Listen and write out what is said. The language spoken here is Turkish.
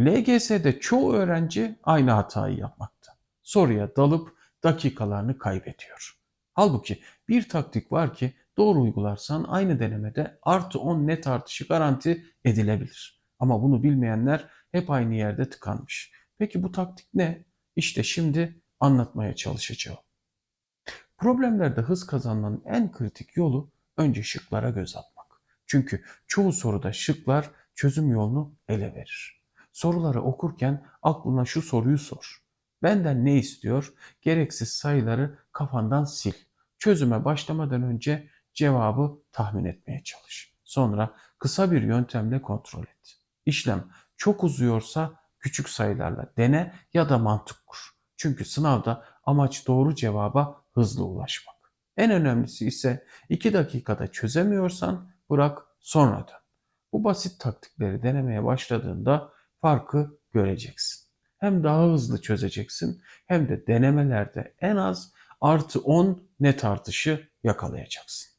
LGS'de çoğu öğrenci aynı hatayı yapmakta. Soruya dalıp dakikalarını kaybediyor. Halbuki bir taktik var ki doğru uygularsan aynı denemede artı 10 net artışı garanti edilebilir. Ama bunu bilmeyenler hep aynı yerde tıkanmış. Peki bu taktik ne? İşte şimdi anlatmaya çalışacağım. Problemlerde hız kazanmanın en kritik yolu önce şıklara göz atmak. Çünkü çoğu soruda şıklar çözüm yolunu ele verir. Soruları okurken aklına şu soruyu sor. Benden ne istiyor? Gereksiz sayıları kafandan sil. Çözüme başlamadan önce cevabı tahmin etmeye çalış. Sonra kısa bir yöntemle kontrol et. İşlem çok uzuyorsa küçük sayılarla dene ya da mantık kur. Çünkü sınavda amaç doğru cevaba hızlı ulaşmak. En önemlisi ise 2 dakikada çözemiyorsan bırak sonra dön. Bu basit taktikleri denemeye başladığında farkı göreceksin. Hem daha hızlı çözeceksin hem de denemelerde en az artı 10 net artışı yakalayacaksın.